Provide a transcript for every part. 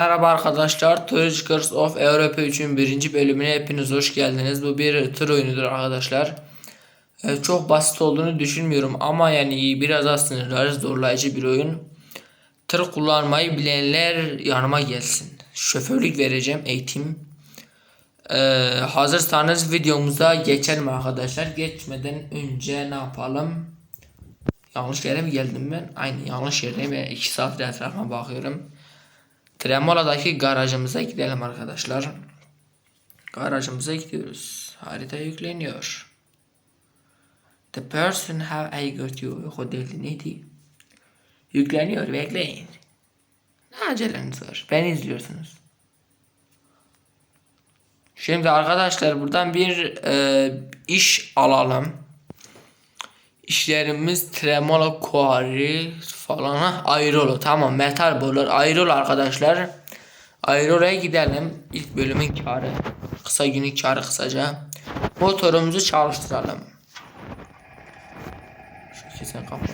Merhaba arkadaşlar, Tourist of Europa 3'ün birinci bölümüne hepiniz hoş geldiniz. Bu bir tır oyunudur arkadaşlar. Ee, çok basit olduğunu düşünmüyorum ama yani biraz aslında zorlayıcı bir oyun. Tır kullanmayı bilenler yanıma gelsin. Şoförlük vereceğim, eğitim. Ee, hazırsanız videomuza geçelim arkadaşlar. Geçmeden önce ne yapalım? Yanlış yere mi geldim ben? Aynı yanlış yerdeyim ve 2 saattir etrafıma bakıyorum. Tremola'daki garajımıza gidelim arkadaşlar. Garajımıza gidiyoruz. Harita yükleniyor. The person have I got you. O değil neydi? Yükleniyor bekleyin. Ne aceleniz var? Beni izliyorsunuz. Şimdi arkadaşlar buradan bir e, iş alalım. İşlerimiz tremolo kuari falan ha ayrolu tamam metal borular ayrol arkadaşlar. Ayrola'ya gidelim. İlk bölümün karı. Kısa günlük karı kısaca. Motorumuzu çalıştıralım. Şu kesin kapat.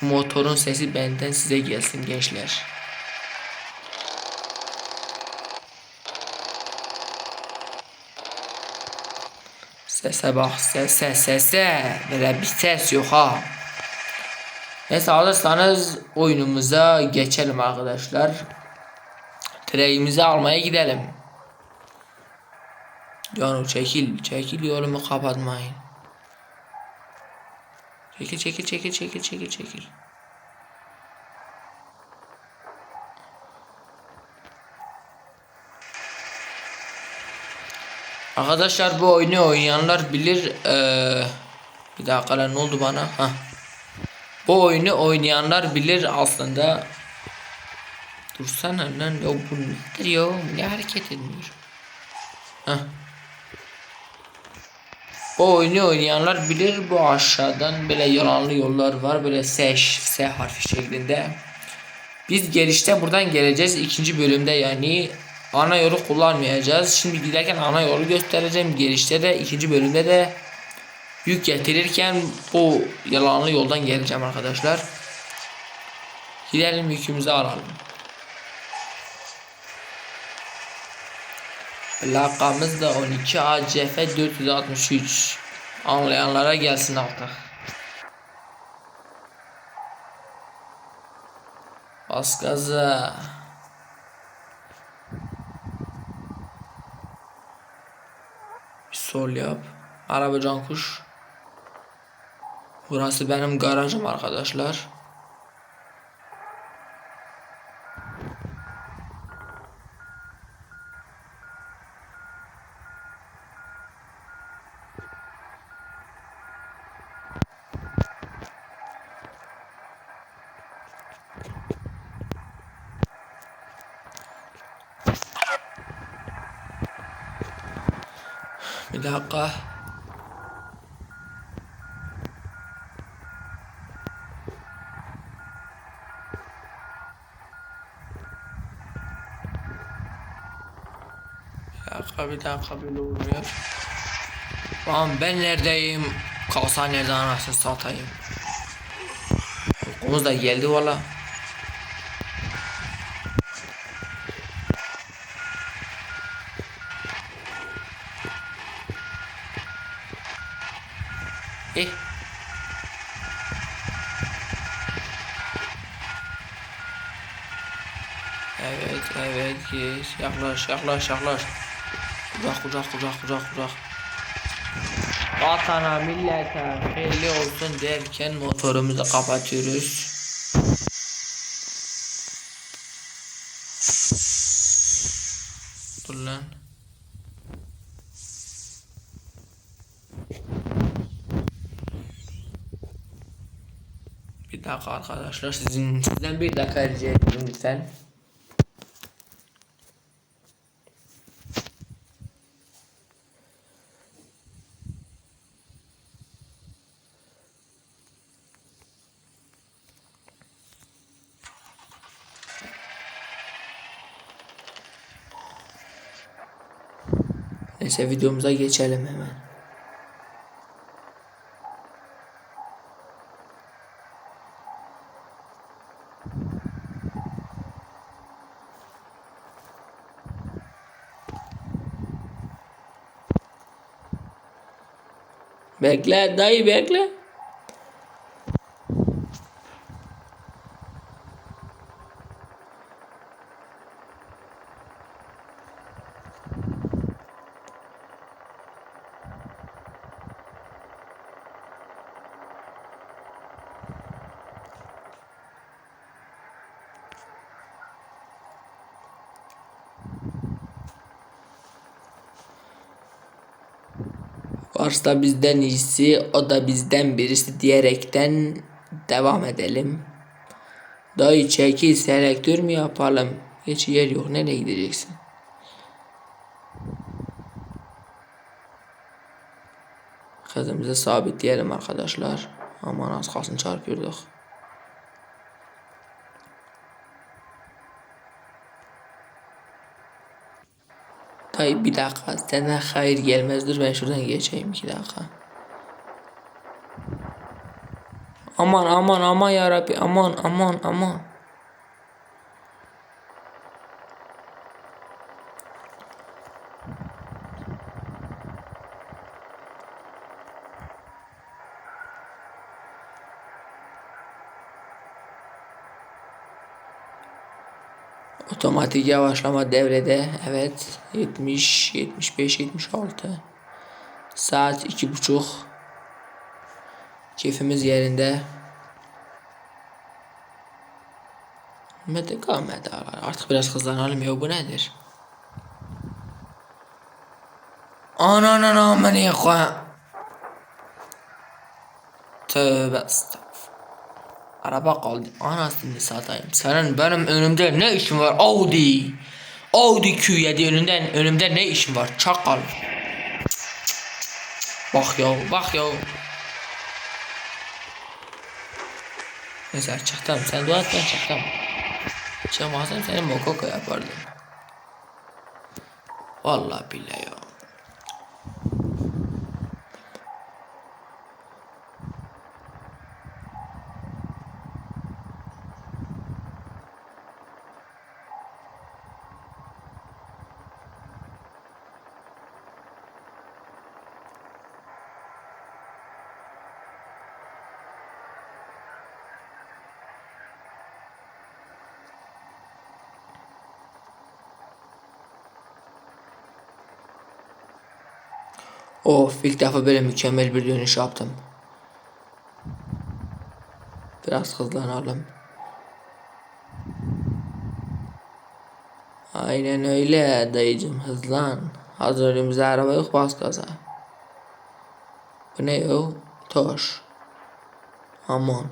Motorun sesi benden size gelsin gençler. Sese bak sese sese. Böyle bir ses yok ha. Neyse alırsanız oyunumuza geçelim arkadaşlar. Treğimizi almaya gidelim. Cano çekil çekil yolumu kapatmayın. Çekil çekil çekil çekil çekil çekil. Arkadaşlar bu oyunu oynayanlar bilir. Ee, bir dakika lan ne oldu bana? Hah. Bu oyunu oynayanlar bilir aslında. Dursana lan ya bu nedir ya? Ne hareket etmiyor? Hah. Bu oyunu oynayanlar bilir bu aşağıdan böyle yalanlı yollar var böyle S, S harfi şeklinde. Biz gelişte buradan geleceğiz ikinci bölümde yani ana yolu kullanmayacağız. Şimdi giderken ana yolu göstereceğim. Gelişte de ikinci bölümde de yük getirirken bu yalanlı yoldan geleceğim arkadaşlar. Gidelim yükümüzü alalım. Plakamız da 12 ACF 463. Anlayanlara gelsin artık. Bas gaza. Sol yap. Araba can kuş. Burası benim garajım arkadaşlar. Dakika. Bir dakika bir dakika böyle ben neredeyim? Kalsa nerede anasını satayım. Okumuz da geldi valla. Evet, evet, yes. Yaklaş, yaklaş, yaklaş. Kucak, kucak, kucak, kucak, kucak. Vatana, millete, belli olsun derken motorumuzu kapatıyoruz. Dur lan. Bir dakika arkadaşlar sizin sizden bir dakika rica ediyorum lütfen. Neyse videomuza geçelim hemen. Bekle dayı bekle. Varsa bizden iyisi o da bizden birisi diyerekten devam edelim. Dayı çekil selektör mü yapalım? Hiç yer yok nereye gideceksin? Kızımızı sabitleyelim arkadaşlar. Aman az kalsın çarpıyorduk. Dayı bir dakika senden hayır gelmez dur ben şuradan geçeyim iki dakika. Aman aman aman ya Rabbi aman aman aman. Otomatik yavaşlama devrede. Evet. 70, 75, 76. Saat iki buçuk. Keyfimiz yerinde. Medika medika. Artık biraz hızlanalım ya bu nedir? Ananın amını koy. Tövbe estağfurullah. Araba kaldı. Anasını satayım. Senin benim önümde ne işin var? Audi. Audi Q7 önünden önümde ne işin var? Çakal. Bak ya, bak ya. Neyse çıktım. Sen dua et ben çıktım. Çıkmazsam seni mokoko yapardım. Vallahi billahi ya. Of ilk defa böyle mükemmel bir dönüş yaptım. Biraz hızlanalım. Aynen öyle dayıcım hızlan. Hazır önümüzde araba yok bas gaza. Bu ne yo? Toş. Aman.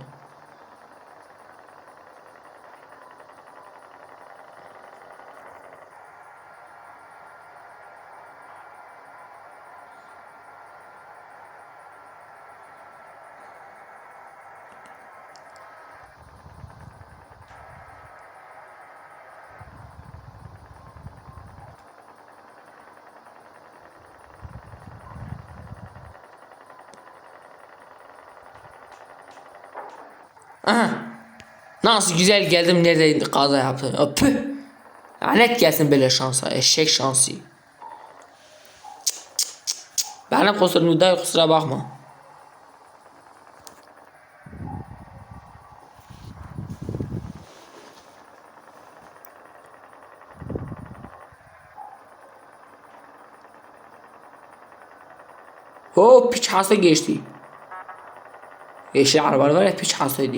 Aha. Nasıl güzel geldim nerede kaza yaptım. Ya Püh. Lanet gelsin böyle şansa. Eşek şansı. Benim kusurum da kusura bakma. Hop piç hasta geçti. Yeşil araba var ya piç hastaydı.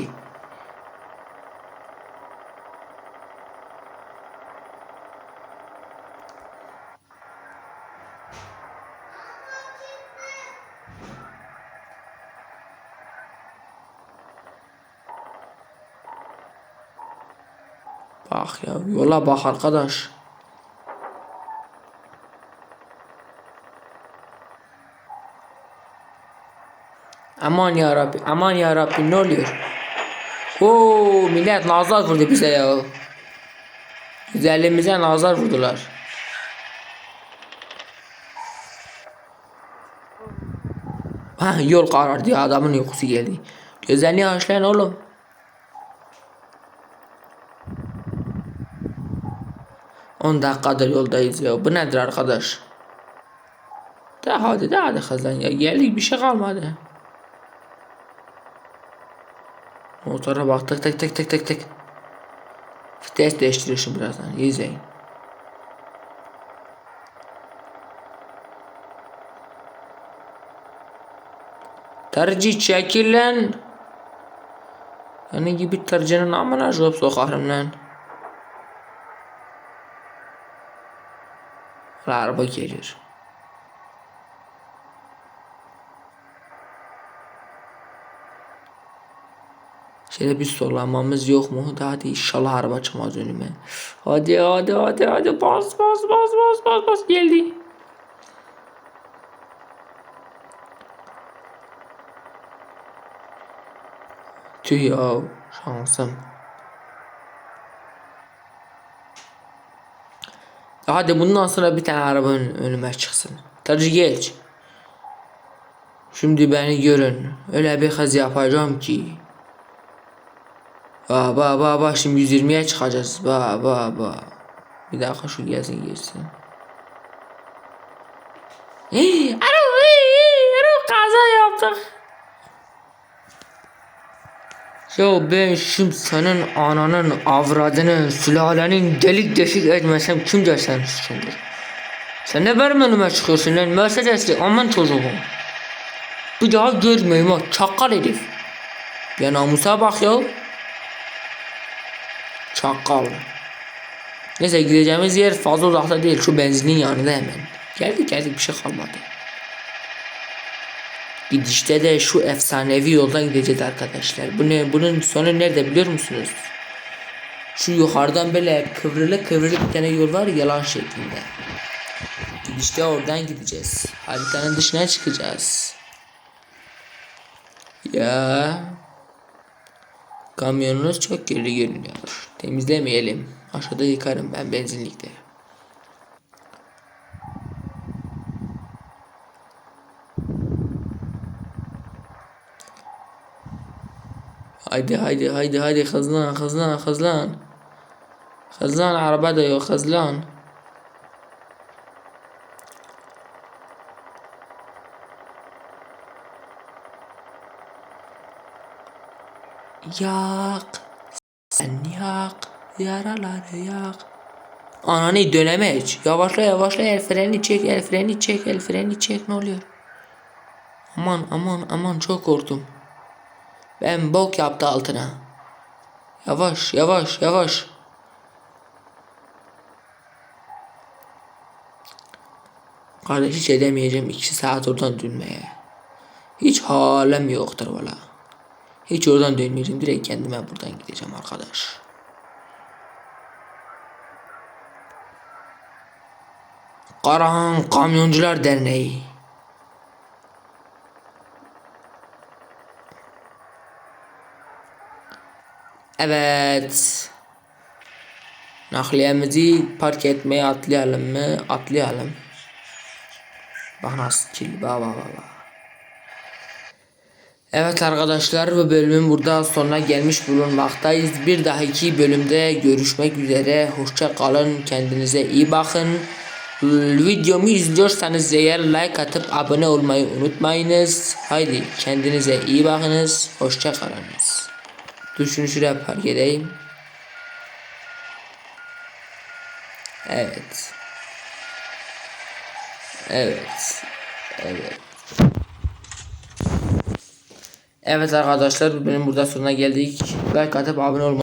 Bak ya yola bak arkadaş. Aman ya Rabbi, aman ya Rabbi ne oluyor? Oo millet nazar vurdu bize ya. Güzelliğimize nazar vurdular. Ha yol karardı ya adamın uykusu geldi. Güzelliği haşlayın oğlum. On dakikadır yoldayız ya. Bu nedir arkadaş? De hadi de hadi kazan ya. Geldik bir şey kalmadı. Motora bak tık tık tık tık tık tık. Vites değiştiriyorsun birazdan. İzleyin. Tercih çekil lan. Yani gibi tercihinin amına job sokarım lan. Araba geliyor. Şöyle bir sollamamız yok mu? Hadi inşallah araba çıkmaz önüme. Hadi hadi hadi hadi bas bas bas bas bas bas geldi. Tüh ya şansım. Hadi bundan sonra bir tane araba ön- önüme çıksın. Tercih geç. Şimdi beni görün. Öyle bir hız yapacağım ki. Ba ba ba ba şimdi 120'ye çıkacağız. Ba ba ba. Bir dakika şu gelsin alo, hey, alo, kaza yaptık. Ya ben şimdi senin ananın, avradının, sülalenin delik deşik etmesem kimce sen suçundur? Sen ne benim önüme çıkıyorsun lan Mercedesli aman çocuğum. Bir daha görmeyeyim ha çakal herif. Ya namusa bak ya. Çakal. Neyse gideceğimiz yer fazla uzakta değil şu benzinin yanında hemen. Geldik geldik bir şey kalmadı. Gidişte de şu efsanevi yoldan gideceğiz arkadaşlar. Bu ne? Bunun sonu nerede biliyor musunuz? Şu yukarıdan böyle kıvrılı kıvrılı bir tane yol var yalan şeklinde. Gidişte oradan gideceğiz. Haritanın dışına çıkacağız. Ya. Kamyonunuz çok kirli görünüyor. Temizlemeyelim. Aşağıda yıkarım ben benzinlikte. Haydi haydi haydi haydi hızlan hızlan hızlan. Hızlan araba da yok hızlan. Yak. Yak. Yaraları yak. Ananı döneme hiç. Yavaşla yavaşla el freni çek el freni çek el freni çek ne oluyor? Aman aman aman çok korktum. Ben bok yaptı altına. Yavaş yavaş yavaş. Kardeş hiç edemeyeceğim iki saat oradan dönmeye. Hiç halim yoktur valla. Hiç oradan dönmeyeceğim. Direkt kendime buradan gideceğim arkadaş. Karahan Kamyoncular Derneği. Evet. Nakliyemizi park etmeye atlayalım mı? Atlayalım. Bak nasıl. Bak bak bak. bak. Evet arkadaşlar bu bölümün burada sonuna gelmiş bulunmaktayız. Bir dahaki bölümde görüşmek üzere. Hoşça kalın. Kendinize iyi bakın. Videomu izliyorsanız eğer like atıp abone olmayı unutmayınız. Haydi kendinize iyi bakınız. Hoşça kalınız. Dur şunu şuraya park edeyim. Evet. Evet. Evet. Evet arkadaşlar benim burada sonuna geldik. Like atıp abone olmayı